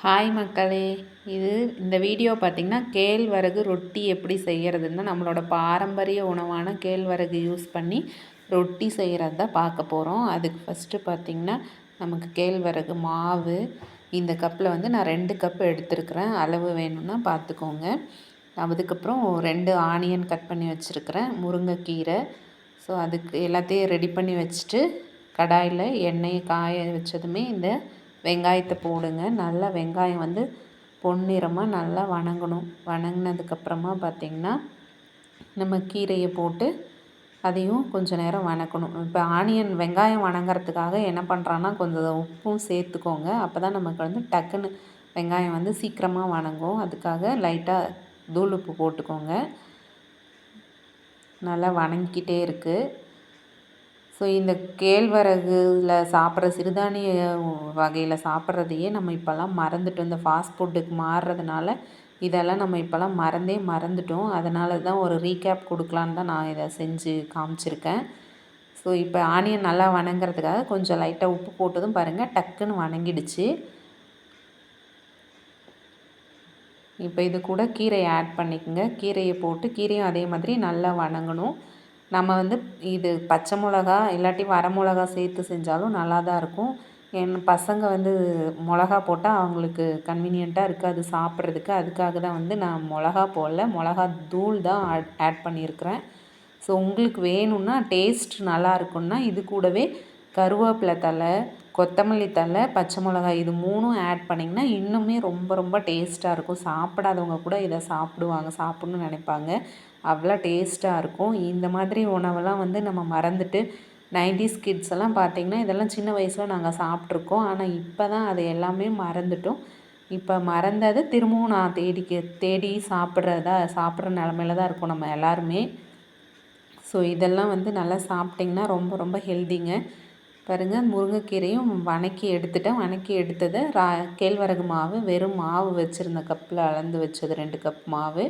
Hi மக்களே இது இந்த வீடியோ பார்த்திங்கன்னா கேழ்வரகு ரொட்டி எப்படி செய்கிறதுன்னா நம்மளோட பாரம்பரிய உணவான கேழ்வரகு யூஸ் பண்ணி ரொட்டி செய்கிறது தான் பார்க்க போகிறோம் அதுக்கு ஃபஸ்ட்டு பார்த்திங்கன்னா நமக்கு கேழ்வரகு மாவு இந்த கப்பில் வந்து நான் ரெண்டு கப் எடுத்துருக்கிறேன். அளவு வேணும்னா பார்த்துக்கோங்க. அதுக்கப்புறம் ரெண்டு ஆனியன் கட் பண்ணி வச்சுருக்கிறேன் முருங்கைக்கீரை. ஸோ அதுக்கு எல்லாத்தையும் ரெடி பண்ணி வச்சுட்டு கடாயில் எண்ணெயை காய வச்சதுமே இந்த வெங்காயத்தை போடுங்க. நல்லா வெங்காயம் வந்து பொன்னிறமாக நல்லா வணங்கணும். வணங்கினதுக்கப்புறமா பார்த்திங்கன்னா நம்ம கீரையை போட்டு அதையும் கொஞ்சம் நேரம் வணக்கணும். இப்போ ஆனியன் வெங்காயம் வணங்குறதுக்காக என்ன பண்ணுறான்னா கொஞ்சம் உப்பும் சேர்த்துக்கோங்க. அப்போ தான் நமக்கு வந்து டக்குன்னு வெங்காயம் வந்து சீக்கிரமாக வணங்கும். அதுக்காக லைட்டாக தூள் உப்பு போட்டுக்கோங்க. நல்லா வணங்கிக்கிட்டே இருக்குது ஸோ இந்த கேழ்வரகுல சாப்பிட்ற சிறுதானிய வகையில் சாப்பிட்றதையே நம்ம இப்போல்லாம் மறந்துட்டோம். இந்த ஃபாஸ்ட் ஃபுட்டுக்கு மாறுறதுனால இதெல்லாம் நம்ம இப்போல்லாம் மறந்தே மறந்துட்டோம். அதனால தான் ஒரு ரீகேப் கொடுக்கலான்னு தான் நான் இதை செஞ்சு காமிச்சிருக்கேன். ஸோ இப்போ ஆனியன் நல்லா வணங்குறதுக்காக கொஞ்சம் லைட்டாக உப்பு போட்டதும் பாருங்கள் டக்குன்னு வணங்கிடுச்சு. இப்போ இது கூட கீரையை ஆட் பண்ணிக்கோங்க. கீரையை போட்டு கீரையும் அதே மாதிரி நல்லா வணங்கணும். நம்ம வந்து இது பச்சை மிளகா இல்லாட்டி வர மிளகா சேர்த்து செஞ்சாலும் நல்லா தான் இருக்கும். என் பசங்க வந்து மிளகா போட்டால் அவங்களுக்கு கன்வீனியண்ட்டாக இருக்காது சாப்பிட்றதுக்கு. அதுக்காக தான் வந்து நான் மிளகா போடல. மிளகா தூள் தான் ஆட் ஆட் பண்ணியிருக்கிறேன். ஸோ உங்களுக்கு வேணும்னா டேஸ்ட் நல்லா இருக்குன்னா இது கூடவே கருவேப்பிலை தலை கொத்தமல்லி தழை பச்சை மிளகாய் இது மூணும் ஆட் பண்ணிங்கன்னா இன்னுமே ரொம்ப ரொம்ப டேஸ்ட்டாக இருக்கும். சாப்பிடாதவங்க கூட இதை சாப்பிடுவாங்க சாப்பிட்ணுன்னு நினைப்பாங்க. அவ்வளோ டேஸ்ட்டாக இருக்கும். இந்த மாதிரி உணவெல்லாம் வந்து நம்ம மறந்துட்டு நைன்டிஸ் கிட்ஸ் எல்லாம் பார்த்திங்கன்னா இதெல்லாம் சின்ன வயசில் நாங்கள் சாப்பிட்ருக்கோம் ஆனால் இப்போ தான் அது எல்லாமே மறந்துட்டோம். இப்போ மறந்தது திரும்பவும் நான் தேடிக்க தேடி சாப்பிட்றதா சாப்பிட்ற நிலமையில தான் இருக்கும் நம்ம எல்லாருமே. ஸோ இதெல்லாம் வந்து நல்லா சாப்பிட்டிங்கன்னா ரொம்ப ரொம்ப ஹெல்திங்க பாருங்கள் முருங்கைக்கீரையும் வணக்கி எடுத்துட்டேன். வணக்கி எடுத்ததை ரா கேழ்வரகு மாவு வெறும் மாவு வச்சுருந்த கப்பில் அளந்து வச்சது ரெண்டு கப் மாவு.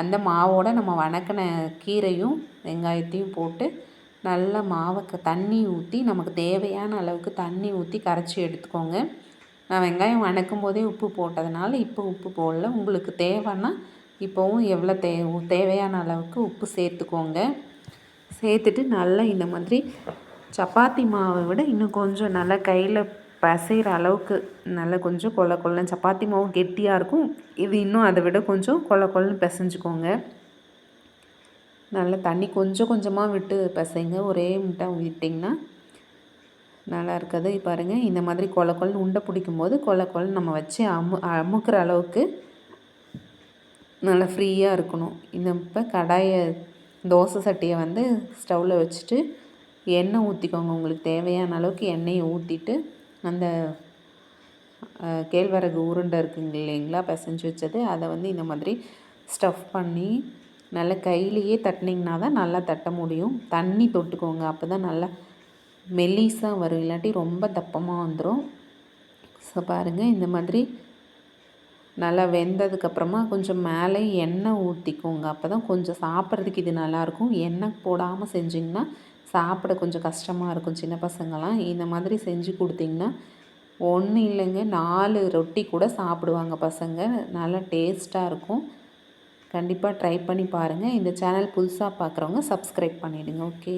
அந்த மாவோட நம்ம வணக்கின கீரையும் வெங்காயத்தையும் போட்டு நல்லா மாவுக்கு தண்ணி ஊற்றி நமக்கு தேவையான அளவுக்கு தண்ணி ஊற்றி கரைச்சி எடுத்துக்கோங்க. நான் வெங்காயம் வணக்கும் போதே உப்பு போட்டதுனால இப்போ உப்பு போடல. உங்களுக்கு தேவைன்னா இப்போவும் எவ்வளோ தே தேவையான அளவுக்கு உப்பு சேர்த்துக்கோங்க. சேர்த்துட்டு நல்லா இந்த மாதிரி சப்பாத்தி மாவை விட இன்னும் கொஞ்சம் நல்லா கையில் பசைகிற அளவுக்கு நல்லா கொஞ்சம் கொல கொல்லன்னு சப்பாத்தி மாவும் கெட்டியாக இருக்கும். இது இன்னும் அதை விட கொஞ்சம் கொல கொல்லன்னு பிசைஞ்சுக்கோங்க. நல்லா தண்ணி கொஞ்சம் கொஞ்சமாக விட்டு பிசைங்க. ஒரே முட்டை விட்டிங்கன்னா நல்லா இருக்காது. பாருங்கள் இந்த மாதிரி கொல கொலன்னு உண்டை பிடிக்கும் போது கொல கொலன்னு நம்ம வச்சு அமு அமுக்கிற அளவுக்கு நல்லா ஃப்ரீயாக இருக்கணும். இந்த இப்போ கடாயை தோசை சட்டியை வந்து ஸ்டவ்வில் வச்சுட்டு எண்ணெய் ஊற்றிக்கோங்க உங்களுக்கு தேவையான அளவுக்கு எண்ணெயை ஊற்றிட்டு அந்த கேழ்வரகு உருண்டை இருக்குங்க இல்லைங்களா? பிசைஞ்சு வச்சது. அதை வந்து இந்த மாதிரி ஸ்டஃப் பண்ணி நல்லா கையிலையே தட்டினீங்கன்னா தான் நல்லா தட்ட முடியும். தண்ணி தொட்டுக்கோங்க. அப்போ தான் நல்லா மெல்லிஸாக வரும். இல்லாட்டி ரொம்ப தப்பமாக வந்துடும் ஸோ பாருங்கள் இந்த மாதிரி நல்லா வெந்ததுக்கப்புறமா கொஞ்சம் மேலே எண்ணெய் ஊற்றிக்கோங்க அப்போ தான் கொஞ்சம் சாப்பிட்றதுக்கு இது நல்லாயிருக்கும் எண்ணெய் போடாமல் செஞ்சிங்கன்னா சாப்பிட கொஞ்சம் கஷ்டமாக இருக்கும். சின்ன பசங்களாம். இந்த மாதிரி செஞ்சு கொடுத்திங்கன்னா ஒன்றும் இல்லைங்க நாலு ரொட்டி கூட சாப்பிடுவாங்க பசங்க. நல்லா டேஸ்ட்டாக இருக்கும். கண்டிப்பாக ட்ரை பண்ணி பாருங்கள் இந்த சேனல் புதுசாக பார்க்குறவங்க சப்ஸ்கிரைப் பண்ணிவிடுங்க ஓகே.